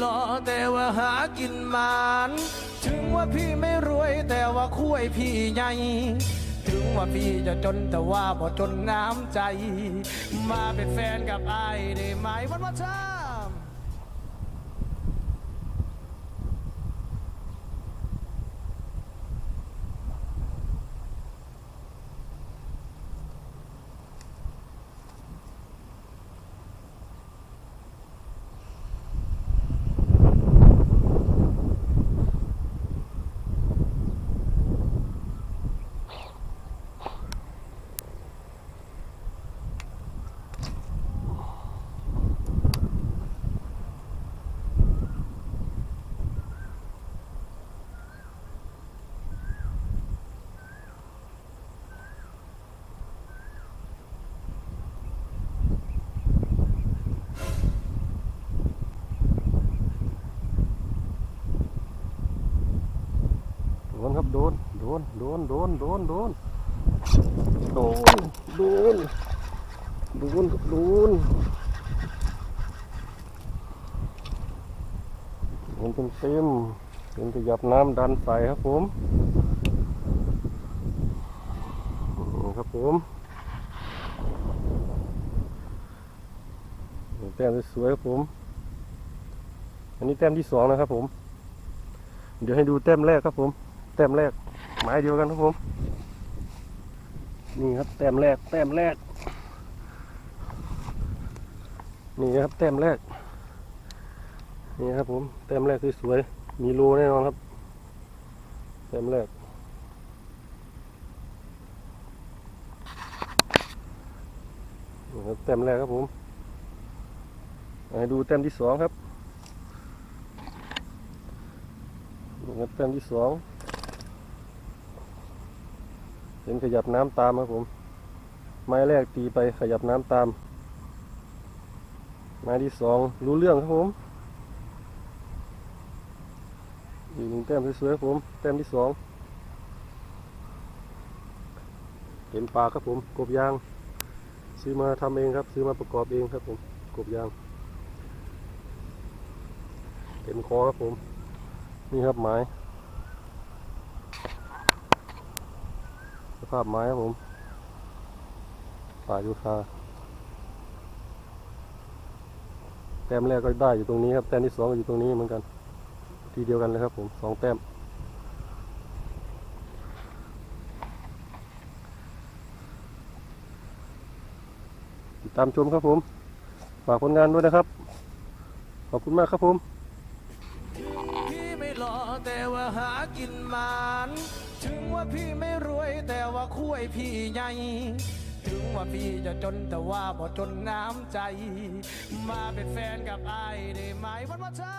หล่อแต่ว่าหากินมานถึงว่าพี่ไม่รวยแต่ว่าคุยพี่ใหญ่ถึงว่าพี่จะจนแต่ว่าบ่จนน้ำใจ มาเป็นแฟนกับไอ้ได้ไหมวันว่าชา โดน ครับโดนโดนโดนโดนโดนโดนโดนโดนโดนครับโดนโดนเต็มเต็มเป็นขยับน้ำดันใส่ครับผมครับผมแต้มสวยครับผม อันนี้แต้มที่สองนะครับผม เดี๋ยวให้ดูแต้มแรกครับผม ต้มแรกหมายเดียวกันครับผมนี่ครับแต้มแรกแต้มแรก นี่ครับแต้มแรก นี่ครับผมแต้มแรกสวยๆมีรูแน่นอนครับแต้มแรกนี่ครับแต้มแรกครับผมให้ดูแต้มที่สองครับนี่ครับแต้มที่สอง เห็นขยับน้ำตามครับผม ไม้แรกตีไปขยับน้ำตาม ไม้ที่สองรู้เรื่องครับผมอีกหนึ่งแต้มสวยๆครับผม แต้มที่สองเห็นปลาครับผม กบยาง ซื้อมาทำเองครับ ซื้อมาประกอบเองครับผม กบยางเห็นคอครับผม นี่ครับไม้สภาพไม้ครับผม ป่ายูคาแต้มแรกก็ได้อยู่ตรงนี้ครับ แต้มที่สองก็อยู่ตรงนี้เหมือนกัน ทีเดียวกันเลยครับผมสองแต้ม ติดตามชมครับผม ฝากผลงานด้วยนะครับ ขอบคุณมากครับผม พี่ไม่หล่อแต่ว่าหากินมาน พี่ไม่รวยแต่ว่าคุยพี่ใหญ่ถึงว่าพี่จะจนแต่ว่าบ่จนน้ำใจ มาเป็นแฟนกับไอ้ได้ไหมวันว่าชา